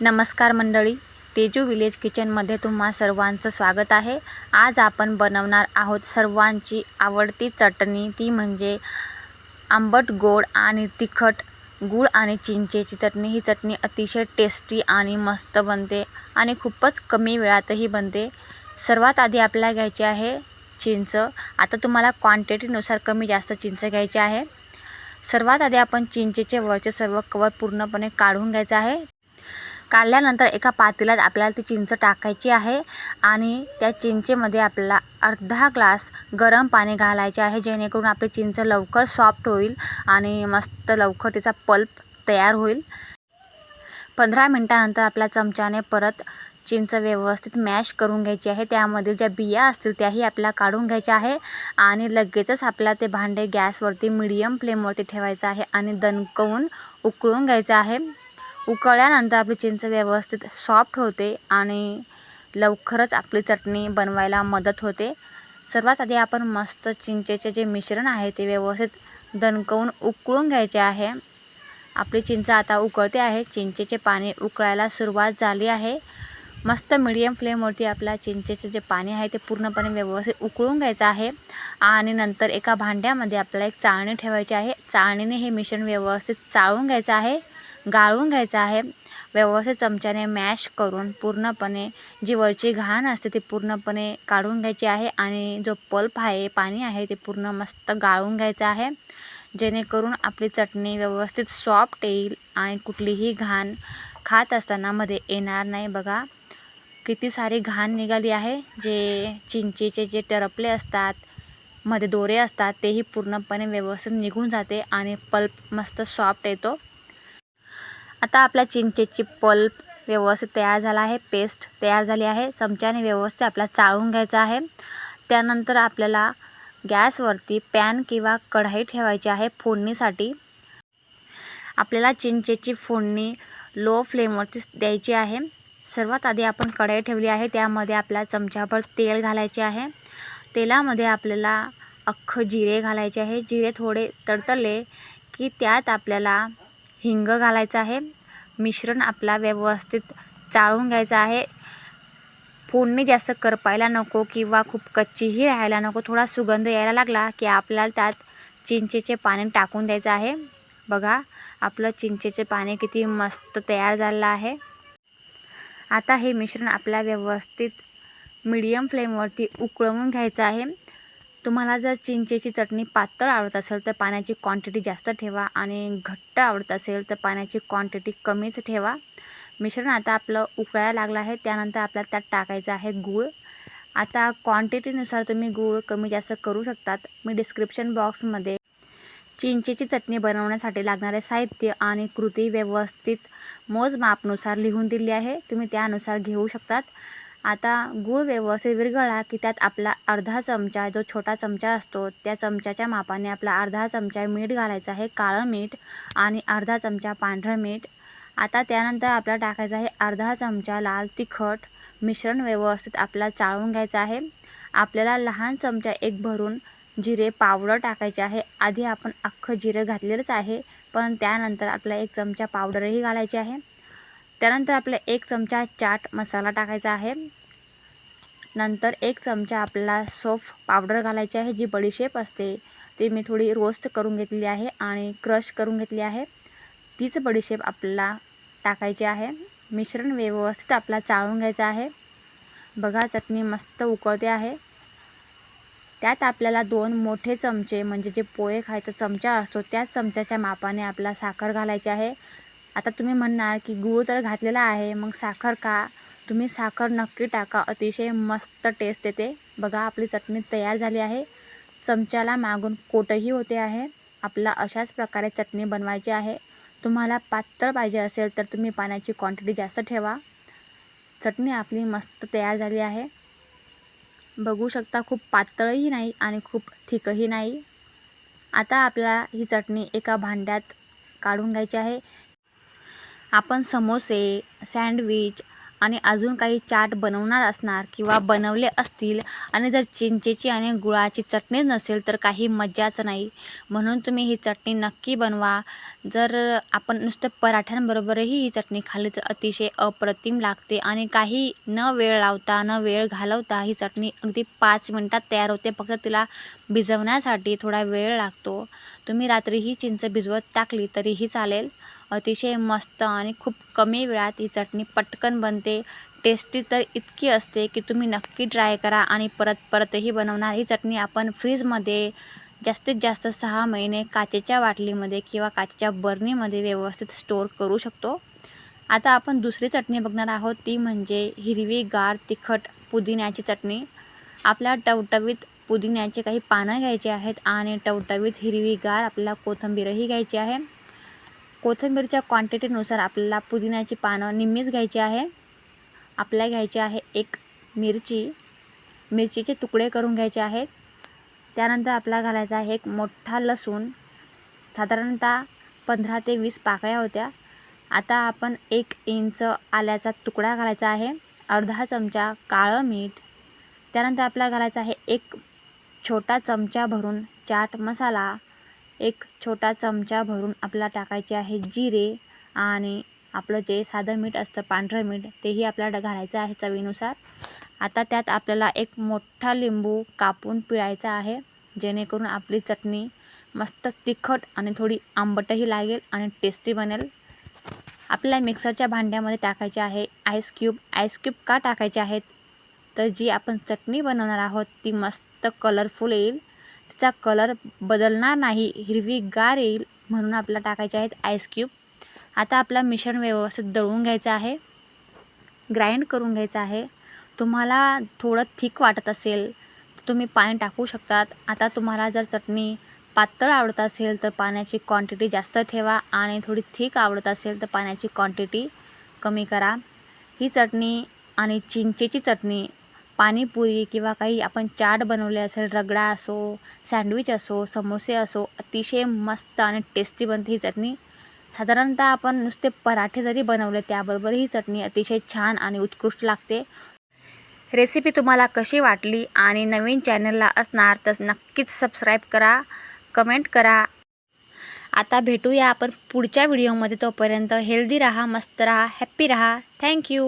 नमस्कार मंडळी तेजू विलेज किचनमध्ये तुम्हा सर्वांचं स्वागत आहे. आज आपण बनवणार आहोत सर्वांची आवडती चटणी. ती म्हणजे आंबट गोड आणि तिखट गूळ आणि चिंचेची चटणी. ही चटणी अतिशय टेस्टी आणि मस्त बनते आणि खूपच कमी वेळातही बनते. सर्वात आधी आपल्याला घ्यायची आहे चिंच. आता तुम्हाला क्वांटिटीनुसार कमी जास्त चिंच घ्यायची आहे. सर्वात आधी आपण चिंचेचे वरचे सर्व कवर पूर्णपणे काढून घ्यायचं आहे. काढल्यानंतर एका पातेल्यात आपल्याला ती चिंच टाकायची आहे आणि त्या चिंचेमध्ये आपल्याला अर्धा ग्लास गरम पाणी घालायचे आहे जेणेकरून आपली चिंच लवकर सॉफ्ट होईल आणि मस्त लवकर तिचा पल्प तयार होईल. पंधरा मिनटानंतर आपल्या चमच्याने परत चिंच व्यवस्थित मॅश करून घ्यायची आहे. त्यामधील ज्या बिया असतील त्याही आपल्याला काढून घ्यायच्या आहे आणि लगेचच आपल्याला ते भांडे गॅसवरती मिडियम फ्लेमवरती ठेवायचं आहे आणि दणकवून उकळून घ्यायचं आहे. उकळल्यानंतर आपली चिंच व्यवस्थित सॉफ्ट होते आणि लवकरच आपली चटणी बनवायला मदत होते. सर्वात आधी आपण मस्त चिंचेचे जे मिश्रण आहे ते व्यवस्थित दणकवून उकळून घ्यायचे आहे. आपली चिंच आता उकळते आहे. चिंचेचे पाणी उकळायला सुरुवात झाली आहे. मस्त मिडियम फ्लेमवरती आपल्या चिंचेचे जे पाणी आहे ते पूर्णपणे व्यवस्थित उकळून घ्यायचं आहे. आणि नंतर एका भांड्यामध्ये आपल्याला एक चाळणी ठेवायची आहे. चाळणीने हे मिश्रण व्यवस्थित चाळून घ्यायचं आहे. गाळून घ्यायचं आहे. व्यवस्थित चमच्याने मॅश करून पूर्णपणे जी वरची घाण असते ती पूर्णपणे काढून घ्यायची आहे आणि जो पल्प आहे पाणी आहे ते पूर्ण मस्त गाळून घ्यायचं आहे. जेणेकरून आपली चटणी व्यवस्थित सॉफ्ट येईल आणि कुठलीही घाण खात असताना मध्ये येणार नाही. बघा किती सारी घाण निघाली आहे. जे चिंचेचे जे टरपले असतात मध्ये दोरे असतात तेही पूर्णपणे व्यवस्थित निघून जाते आणि पल्प मस्त सॉफ्ट येतो. आता आपल्या चिंचेची पल्प व्यवस्थित तयार झाला आहे पेस्ट तयार झाली आहे. चमच्याने व्यवस्थित आपल्याला चाळून घ्यायचं आहे. त्यानंतर आपल्याला गॅसवरती पॅन किंवा कढाई ठेवायची आहे फोडणीसाठी. आपल्याला चिंचेची फोडणी लो फ्लेमवरती द्यायची आहे. सर्वात आधी आपण कढाई ठेवली आहे त्यामध्ये आपल्या चमच्याभर तेल घालायचे आहे. तेलामध्ये आपल्याला अख्खं जिरे घालायचे आहे. जिरे थोडे तडतडले की त्यात आपल्याला हिंग घालायचं आहे. मिश्रण आपला व्यवस्थित चाळून घ्यायचं आहे. फोडणी जास्त करपायला नको किंवा खूप कच्चीही राहायला नको. थोडा सुगंध यायला लागला की आपल्याला त्यात चिंचेचे पाणी टाकून द्यायचं आहे. बघा आपलं चिंचेचे पाणी किती मस्त तयार झालेलं आहे. आता हे मिश्रण आपल्या व्यवस्थित मीडियम फ्लेमवरती उकळवून घ्यायचं आहे. तुम्हाला जर चिंचेची चटणी पातळ आवडत असेल तर पाण्याची क्वांटिटी जास्त ठेवा आणि घट्ट आवडत असेल तर पाण्याची क्वांटिटी कमीच ठेवा. मिश्रण आता आपलं उकळायला लागलं आहे त्यानंतर आपल्याला त्यात टाकायचं आहे गूळ. आता क्वांटिटीनुसार तुम्ही गूळ कमी जास्त करू शकतात. मी डिस्क्रिप्शन बॉक्समध्ये चिंचेची चटणी बनवण्यासाठी लागणारे साहित्य आणि कृती व्यवस्थित मोजमापनुसार लिहून दिली आहे. तुम्ही त्यानुसार घेऊ शकतात. आता गूळ व्यवस्थित विरघळला की त्यात आपला अर्धा चमचा जो छोटा चमचा असतो त्या चमच्याच्या मापाने आपला अर्धा चमचा मीठ घालायचं आहे काळं मीठ आणि अर्धा चमचा पांढरं मीठ. आता त्यानंतर आपल्याला टाकायचं आहे अर्धा चमचा लाल तिखट. मिश्रण व्यवस्थित आपल्याला चाळून घ्यायचं आहे. आपल्याला लहान चमचा एक भरून जिरे पावडर टाकायचे आहे. आधी आपण अख्खं जिरं घातलेलंच आहे पण त्यानंतर आपला एक चमचा पावडरही घालायची आहे. त्यानंतर आपल्याला एक चमचा चाट मसाला टाकायचा आहे. नंतर एक चमचा आपला सोफ पावडर घालायची आहे जी बडीशेप असते. ती मी थोडी रोस्ट करून घेतली आहे आणि क्रश करून घेतली आहे. तीच बडीशेप आपल्याला टाकायची आहे. मिश्रण व्यवस्थित आपला चाळून घ्यायचं आहे. बघा चटणी मस्त उकळते आहे. त्यात आपल्याला दोन मोठे चमचे म्हणजे जे पोहे खायचा चमचा असतो त्याच चमच्याच्या मापाने आपला साखर घालायची आहे. आता तुम्ही म्हणणार की गूळ तर घातलेला आहे मग साखर का? तुम्ही साखर नक्की टाका. अतिशय मस्त टेस्ट येते. बघा आपली चटणी तयार झाली आहे. चमच्याला मागून कोटही होते आहे. आपला अशाच प्रकारे चटणी बनवायची आहे. तुम्हाला पातळ पाहिजे असेल तर तुम्ही पाण्याची क्वांटिटी जास्त ठेवा. चटणी आपली मस्त तयार झाली आहे. बघू शकता खूप पातळही नाही आणि खूप थिकही नाही. आता आपल्याला ही चटणी एका भांड्यात काढून घ्यायची आहे. आपण समोसे सँडविच आणि अजून काही चाट बनवणार असणार किंवा बनवले असतील आणि जर चिंचेची आणि गुळाची चटणी नसेल तर काही मजाच नाही. म्हणून तुम्ही ही चटणी नक्की बनवा. जर आपण नुसतं पराठ्यांबरोबरही ही चटणी खाल्ली तर अतिशय अप्रतिम लागते आणि काही न वेळ लावता न वेळ घालवता ही चटणी अगदी पाच मिनटात तयार होते. फक्त तिला भिजवण्यासाठी थोडा वेळ लागतो. तुम्ही रात्री ही चिंच भिजवत टाकली तरीही चालेल. अतिशय मस्त आणि खूप कमी वेळात ही चटणी पटकन बनते. टेस्टी तर इतकी असते की तुम्ही नक्की ट्राय करा आणि परत परतही बनवणार. ही चटणी आपण फ्रीजमध्ये जास्तीत जास्त सहा महिने काचेच्या बाटलीमध्ये किंवा काचेच्या बरणीमध्ये व्यवस्थित स्टोअर करू शकतो. आता आपण दुसरी चटणी बघणार आहोत. ती म्हणजे हिरवीगार तिखट पुदिन्याची चटणी. आपल्या टवटवीत पुदिन्याचे काही पानं घ्यायचे आहेत आणि टवटवीत हिरवीगार आपल्याला कोथिंबीरही घ्यायची आहे. कोथिंबीरच्या क्वांटिटीनुसार आपल्याला पुदिन्याची पानं निम्मीच घ्यायची आहे. आपल्याला घ्यायची आहे एक मिरची. मिरचीचे तुकडे करून घ्यायचे आहेत. त्यानंतर आपल्याला घालायचा आहे एक मोठा लसूण. साधारणतः पंधरा ते वीस पाकळ्या होत्या. आता आपण एक इंच आल्याचा तुकडा घालायचा आहे. अर्धा चमचा काळं मीठ. त्यानंतर आपल्याला घालायचा आहे एक छोटा चमचा भरून चाट मसाला एक छोटा चमचा भरून आपल्याला टाकायचे आहे जिरे आणि आपलं जे साधं मीठ असतं पांढरं मीठ तेही आपल्याला घालायचं आहे चवीनुसार. आता त्यात आपल्याला एक मोठा लिंबू कापून पिळायचा आहे जेणेकरून आपली चटणी मस्त तिखट आणि थोडी आंबटही लागेल आणि टेस्टी बनेल. आपल्याला मिक्सरच्या भांड्यामध्ये टाकायचे आहे आईस क्यूब आईस क्यूब का टाकायचे आहेत? तर जी आपण चटणी बनवणार आहोत ती मस्त कलरफुल येईल. तिचा कलर बदलणार नाही. हिरवीगार येईल म्हणून आपल्याला टाकायचे आहेत आईस क्यूब आता आपला मिश्रण व्यवस्थित दळून घ्यायचं आहे. ग्राइंड करून घ्यायचं आहे. तुम्हाला थोडं थिक वाटत असेल तर तुम्ही पाणी टाकू शकतात. आता तुम्हाला जर चटणी पातळ आवडत असेल तर पाण्याची क्वांटिटी जास्त ठेवा आणि थोडी थिक आवडत असेल तर पाण्याची क्वांटिटी कमी करा. ही चटणी आणि चिंचेची चटणी पाणीपुरी किंवा काही आपण चाट बनवले असेल रगडा असो सँडविच असो समोसे असो अतिशय मस्त आणि टेस्टी बनते ही चटणी. साधारणतः आपण नुसते पराठे जरी बनवले त्याबरोबर ही चटणी अतिशय छान आणि उत्कृष्ट लागते. रेसिपी तुम्हाला कशी वाटली आणि नवीन चॅनलला असणार तर नक्कीच सबस्क्राईब करा कमेंट करा. आता भेटूया आपण पुढच्या व्हिडिओमध्ये. तोपर्यंत हेल्दी राहा मस्त राहा हॅप्पी राहा. थँक्यू